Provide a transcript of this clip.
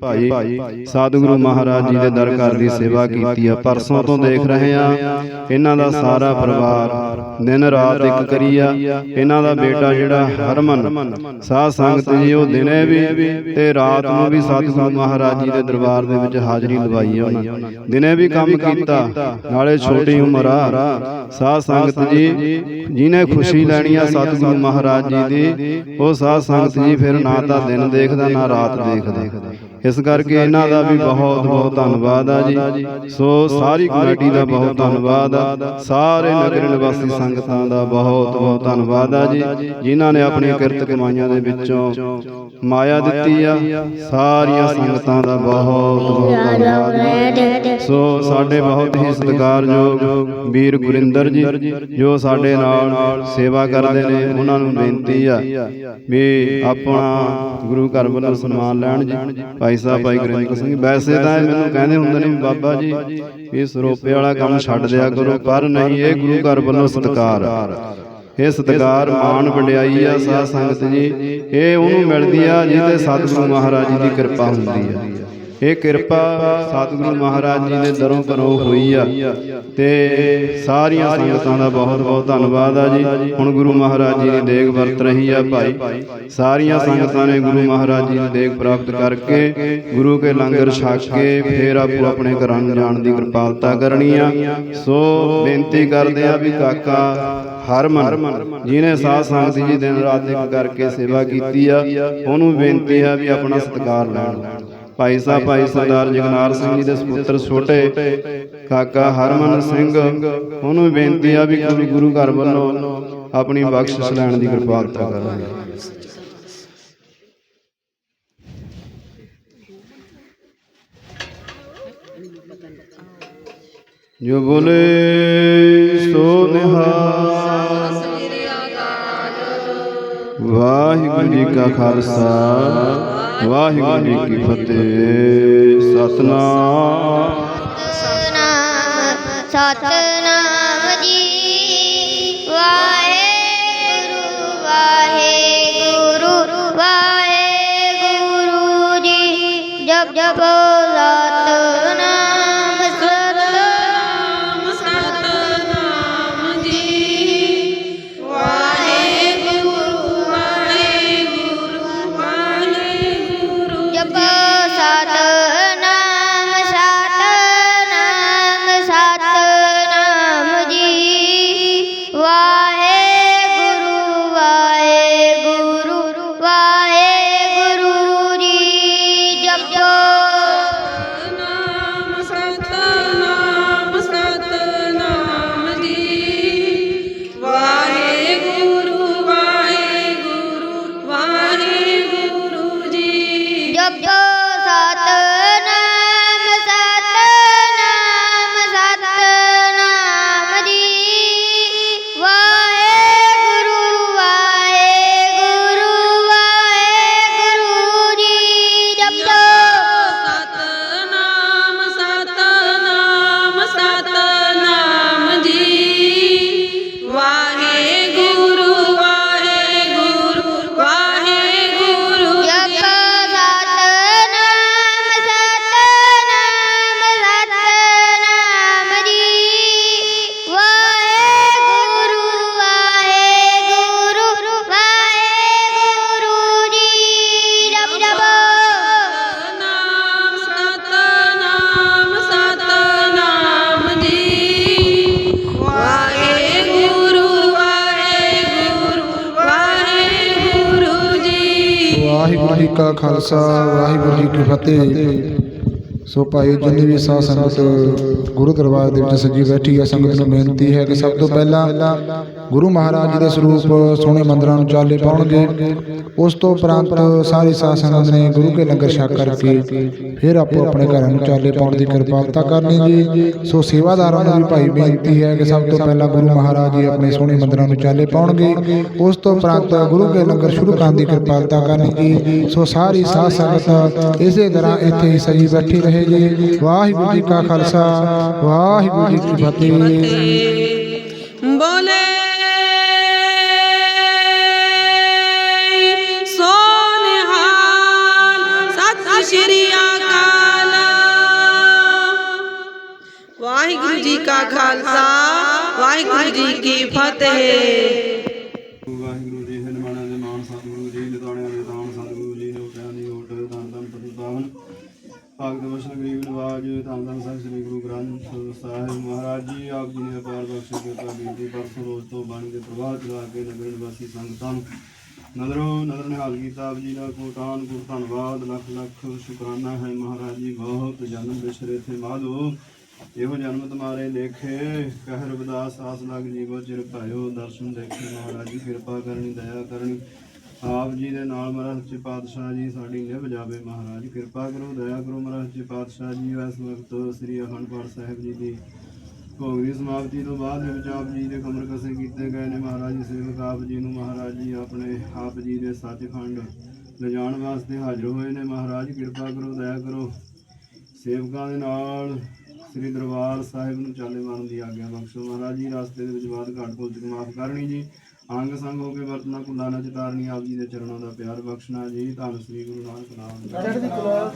ਭਾਈ ਸਤਿਗੁਰੂ ਮਹਾਰਾਜ ਜੀ ਦੇ ਦਰ ਘਰ ਦੀ ਸੇਵਾ ਕੀਤੀ ਆ। ਪਰਸੋਂ ਤੋਂ ਦੇਖ ਰਹੇ ਆ, ਇਹਨਾਂ ਦਾ ਸਾਰਾ ਪਰਿਵਾਰ ਦਿਨ ਰਾਤ ਇੱਕ ਕਰੀ ਆ ਇਹਨਾਂ ਦਾ ਬੇਟਾ ਜਿਹੜਾ ਹਰਮਨ। ਸਾਧ ਸੰਗਤ ਜੀ ਉਹ ਦਿਨੇ ਵੀ ਤੇ ਰਾਤ ਨੂੰ ਵੀ ਸਤਿਗੁਰੂ ਮਹਾਰਾਜ ਜੀ ਦੇ ਦਰਬਾਰ ਦੇ ਵਿੱਚ ਹਾਜ਼ਰੀ ਲਵਾਈ ਉਹਨਾਂ ਦਿਨੇ ਵੀ ਕੰਮ ਕੀਤਾ। ਨਾਲੇ ਛੋਟੀ ਉਮਰ ਆ। ਸਾਧ ਸੰਗਤ ਜੀ ਜਿਹਨੇ ਖੁਸ਼ੀ ਲੈਣੀ ਆ ਸਤਿਗੁਰੂ ਮਹਾਰਾਜ ਜੀ ਦੀ ਉਹ ਸਾਧ ਸੰਗਤ ਜੀ ਫਿਰ ਨਾ ਤਾਂ ਦਿਨ ਦੇਖਦਾ ਨਾ ਰਾਤ ਦੇਖਦਾ। ਇਸ ਕਰਕੇ ਇਹਨਾਂ ਦਾ ਵੀ ਬਹੁਤ ਬਹੁਤ ਧੰਨਵਾਦ ਆ ਜੀ। ਸੋ ਸਾਰੀ ਕਮੇਟੀ ਦਾ ਬਹੁਤ ਧੰਨਵਾਦ ਆ। ਸਾਰੇ ਨਗਰ ਨਿਵਾਸੀ ਸੰਗਤਾਂ ਦਾ ਬਹੁਤ ਬਹੁਤ ਧੰਨਵਾਦ ਆ ਜੀ, ਜਿਨ੍ਹਾਂ ਨੇ ਆਪਣੀ ਕਿਰਤ ਕਮਾਈਆਂ ਦੇ ਵਿੱਚੋਂ ਮਾਇਆ ਦਿੱਤੀ ਆ। ਸਾਰੀਆਂ ਸੰਗਤਾਂ ਦਾ ਬਹੁਤ ਬਹੁਤ ਧੰਨਵਾਦ। ਸੋ ਸਾਡੇ ਬਹੁਤ ਹੀ ਸਤਿਕਾਰਯੋਗ ਵੀਰ ਗੁਰਿੰਦਰ ਜੀ, ਜੋ ਸਾਡੇ ਨਾਲ ਸੇਵਾ ਕਰਦੇ ਨੇ, ਉਹਨਾਂ ਨੂੰ ਬੇਨਤੀ ਆ ਵੀ ਆਪਣਾ ਗੁਰੂ ਘਰ ਵੱਲੋਂ ਸਨਮਾਨ ਲੈਣ ਜੀ। ਭਾਈ ਸਾਹਿਬ, ਭਾਈ ਗੁਰਿੰਦਰ ਸਿੰਘ, ਵੈਸੇ ਤਾਂ ਇਹ ਮੈਨੂੰ ਕਹਿੰਦੇ ਹੁੰਦੇ ਨੇ ਬਾਬਾ ਜੀ ਇਹ ਸਰੋਪੇ ਵਾਲਾ ਕੰਮ ਛੱਡ ਦਿਆ ਕਰੋ, ਪਰ ਨਹੀਂ, ਇਹ ਗੁਰੂ ਘਰ ਵੱਲੋਂ ਸਤਿਕਾਰ ਆ। ਇਹ ਸਤਿਕਾਰ ਮਾਣ ਵਡਿਆਈ ਆ ਸਾਧ ਸੰਗਤ ਜੀ। ਇਹ ਉਹਨੂੰ ਮਿਲਦੀ ਆ ਜਿਹਦੇ ਸਤਿਗੁਰੂ ਮਹਾਰਾਜ ਜੀ ਦੀ ਕਿਰਪਾ ਹੁੰਦੀ ਆ। ਇਹ ਕਿਰਪਾ ਸਤਿਗੁਰੂ ਮਹਾਰਾਜ ਜੀ ਦੇ ਦਰੋਂ ਘਰੋਂ ਹੋਈ ਆ। ਤੇ ਸਾਰੀਆਂ ਸੰਗਤਾਂ ਦਾ ਬਹੁਤ ਬਹੁਤ ਧੰਨਵਾਦ ਆ ਜੀ। ਹੁਣ ਗੁਰੂ ਮਹਾਰਾਜ ਜੀ ਦੀ ਦੇਗ ਵਰਤ ਰਹੀ ਆ ਭਾਈ। ਸਾਰੀਆਂ ਸੰਗਤਾਂ ਨੇ ਗੁਰੂ ਮਹਾਰਾਜ ਜੀ ਦੀ ਦੇਗ ਪ੍ਰਾਪਤ ਕਰਕੇ ਗੁਰੂ ਕੇ ਲੰਗਰ ਛਕ ਕੇ ਫੇਰ ਆਪੋ ਆਪਣੇ ਘਰਾਂ ਨੂੰ ਜਾਣ ਦੀ ਕਿਰਪਾਲਤਾ ਕਰਨੀ ਆ। ਸੋ ਬੇਨਤੀ ਕਰਦੇ ਆ ਵੀ ਕਾਕਾ ਹਰਮਨ ਜਿਹਨੇ ਸਾਧ ਸੰਗਤ ਜੀ ਦਿਨ ਰਾਤ ਇੱਕ ਕਰਕੇ ਸੇਵਾ ਕੀਤੀ ਆ, ਉਹਨੂੰ ਬੇਨਤੀ ਆ ਵੀ ਆਪਣਾ ਸਤਿਕਾਰ ਲੈਣ। ਭਾਈ ਸਾਹਿਬ, ਭਾਈ ਸਰਦਾਰ ਜਗਨਾਰ ਸਿੰਘ ਜੀ ਦੇ ਸੁਪੁੱਤਰ ਛੋਟੇ ਕਾਕਾ ਹਰਮਨ ਸਿੰਘ, ਉਹਨੂੰ ਬੇਨਤੀ ਆ ਵੀ ਗੁਰੂ ਗੁਰੂ ਘਰ ਵੱਲੋਂ ਆਪਣੀ ਬਖਸ਼ਿਸ਼ ਲੈਣ ਦੀ ਕਿਰਪਾਲਤਾ ਕਰੋ ਜੋ ਬੋਲੇ ਕਾ ਖਾਲਸਾ। ਵਾਹਿਗੁਰੂ ਜੀ ਕੀ ਫਤਿਹ। ਸਤਨਾਮ ਸਤਨਾਮ। ਸਤਨਾਮ ਜੀ। ਵਾਹਿਗੁਰੂ ਵਾਹਿਗੁਰੂ ਵਾਹਿਗੁਰੂ ਜੀ। ਜਪ ਜਪ। ਜਪ ਵਾਹਿਗੁਰੂ ਜੀ ਕਾ ਖਾਲਸਾ, ਵਾਹਿਗੁਰੂ ਜੀ ਕੀ ਫਤਿਹ। ਸੋ ਭਾਈ ਜਿੰਨੀ ਵੀ ਸਾਧ ਸੰਗਤ ਗੁਰੂ ਦਰਬਾਰ ਦੇ ਵਿੱਚ ਸਜੀ ਬੈਠੀ ਹੈ ਸੰਗਤ ਨੂੰ ਬੇਨਤੀ ਹੈ ਕਿ ਸਭ ਤੋਂ ਪਹਿਲਾਂ ਗੁਰੂ ਮਹਾਰਾਜ ਜੀ ਦੇ ਸਰੂਪ ਸੋਹਣੇ ਮੰਦਰਾਂ ਨੂੰ ਚਾਲੇ ਪਾਉਣਗੇ। ਉਸ ਤੋਂ ਉਪਰੰਤ ਸਾਰੇ ਸਾਧ ਸੰਗਤ ਨੇ ਗੁਰੂ ਕੇ ਲੰਗਰ ਛਕ ਕਰਕੇ ਫਿਰ ਆਪੋ ਆਪਣੇ ਘਰਾਂ ਨੂੰ ਚਾਲੇ ਪਾਉਣ ਦੀ ਕਿਰਪਾਲਤਾ ਕਰਨੀ ਜੀ। ਸੋ ਸੇਵਾਦਾਰਾਂ ਨੂੰ ਵੀ ਭਾਈ ਬੇਨਤੀ ਹੈ ਕਿ ਸਭ ਤੋਂ ਪਹਿਲਾਂ ਗੁਰੂ ਮਹਾਰਾਜ ਜੀ ਆਪਣੇ ਸੋਹਣੇ ਮੰਦਰਾਂ ਨੂੰ ਚਾਲੇ ਪਾਉਣਗੇ। ਉਸ ਤੋਂ ਉਪਰੰਤ ਗੁਰੂ ਕੇ ਲੰਗਰ ਸ਼ੁਰੂ ਕਰਨ ਦੀ ਕਿਰਪਾਲਤਾ ਕਰਨੀ ਜੀ। ਸੋ ਸਾਰੀ ਸਾਧ ਸੰਗਤ ਇਸੇ ਤਰ੍ਹਾਂ ਇੱਥੇ ਹੀ ਸਜੀ ਬੈਠੀ ਰਹੇ ਜੀ। ਵਾਹਿਗੁਰੂ ਜੀ ਕਾ ਖਾਲਸਾ, ਵਾਹਿਗੁਰੂ ਜੀ ਕੀ ਫਤਿਹ। ਬੋਲੇ ਵਾਹਿਗੁਰੂ ਖਾਲਸਾ, ਵਾਹਿਗੁਰੂ ਜੀ ਕੀ ਫਤਿਹ। ਵਾਹਿਗੁਰੂ ਜੀ ਹਨਮਾਨਾ ਦੇ ਮਾਨ ਸਤਿਗੁਰੂ ਜੀ ਲਤਾਣਿਆਂ ਦੇ ਦਾਨ ਸਤਿਗੁਰੂ ਜੀ ਲੋਟਿਆਂ ਦੀ ਓਟ, ਧੰਨ ਧੰਨ ਪਤੀ ਪਾਵਨ ਭਗਤ ਵਸ਼ਨ ਗਰੀਬ ਨਵਾਜ ਧੰਨ ਧੰਨ ਸਾਹਿਬ ਸ੍ਰੀ ਗੁਰੂ ਗ੍ਰੰਥ ਸਾਹਿਬ ਮਹਾਰਾਜ ਜੀ, ਆਪ ਜੀ ਨੇ ਅਪਾਰ ਬਖਸ਼ ਕਿਰਪਾ ਕੀਤੀ ਪਰਸੋਂ ਰੋਜ਼ ਤੋਂ ਬਣ ਕੇ ਪ੍ਰਵਾਹ ਚਲਾ ਕੇ ਨਗਰ ਨਿਵਾਸੀ ਸੰਗਤਾਂ ਨੂੰ ਨਜ਼ਰੋਂ ਨਜ਼ਰ ਨਿਹਾਲ ਕੀਤਾ, ਆਪ ਜੀ ਦਾ ਕੋਟਾਨ ਕੋਟ ਧੰਨਵਾਦ, ਲੱਖ ਲੱਖ ਸ਼ੁਕਰਾਨਾ ਹੈ ਮਹਾਰਾਜ ਜੀ, ਬਹੁਤ ਜਨਮ ਬਿਸਰੇ ਥੇ ਮਾਧੋ। ਇਹੋ ਜਨਮ ਤੁਮਾਰੇ ਲੇਖੇ, ਕਹਿਰ ਰਬਦਾਸ ਆਸ ਲਗ ਜੀਵੋ ਚਿਰ ਭਾਇਓ, ਦਰਸ਼ਨ ਦੇਖੇ ਮਹਾਰਾਜ ਜੀ, ਕਿਰਪਾ ਕਰਨੀ, ਦਇਆ ਕਰਨੀ। ਆਪ ਜੀ ਦੇ ਨਾਲ ਮਹਾਰਾਜ ਸੱਚੇ ਪਾਤਸ਼ਾਹ ਜੀ, ਸਾਡੀ ਨਿਭ ਜਾਵੇ ਮਹਾਰਾਜ, ਕਿਰਪਾ ਕਰੋ, ਦਇਆ ਕਰੋ ਮਹਾਰਾਜ ਸੱਚੇ ਪਾਤਸ਼ਾਹ ਜੀ, ਇਸ ਵਕਤ ਸ੍ਰੀ ਅਖੰਡ ਪਾਠ ਸਾਹਿਬ ਜੀ ਦੀ ਭੋਗ ਦੀ ਸਮਾਪਤੀ ਤੋਂ ਬਾਅਦ ਵਿੱਚ ਆਪ ਜੀ ਦੇ ਕਮਰ ਕਸੇ ਕੀਤੇ ਗਏ ਨੇ ਮਹਾਰਾਜ ਜੀ, ਸੇਵਕ ਆਪ ਜੀ ਨੂੰ ਮਹਾਰਾਜ ਜੀ ਆਪਣੇ ਆਪ ਜੀ ਦੇ ਸੱਚਖੰਡ ਲਿਜਾਣ ਵਾਸਤੇ ਹਾਜ਼ਰ ਹੋਏ ਨੇ ਮਹਾਰਾਜ, ਕਿਰਪਾ ਕਰੋ, ਦਇਆ ਕਰੋ। ਸੇਵਕਾਂ ਦੇ ਨਾਲ ਸ੍ਰੀ ਦਰਬਾਰ ਸਾਹਿਬ ਨੂੰ ਚਾਲੇ ਮਾਰਨ ਦੀ ਆਗਿਆ ਬਖਸ਼ੋ। ਮਹਾਰਾਜ ਜੀ ਰਸਤੇ ਦੇ ਵਿੱਚ ਘਾਟ ਕੋਲ ਤੱਕ ਮਾਫ ਕਰਨੀ ਜੀ। ਅੰਗ ਸੰਗ ਹੋ ਕੇ ਵਰਤਨਾ ਕੁੰਡਾ ਨਾ ਚਤਾਰਨੀ ਆਪ ਜੀ ਦੇ ਚਰਨਾਂ ਦਾ ਪਿਆਰ ਬਖਸ਼ਣਾ ਜੀ। ਧੰਨ ਸ੍ਰੀ ਗੁਰੂ ਨਾਨਕ ਨਾਮ ਜੀ। ਚੜ੍ਹਦੀ ਕਲਾ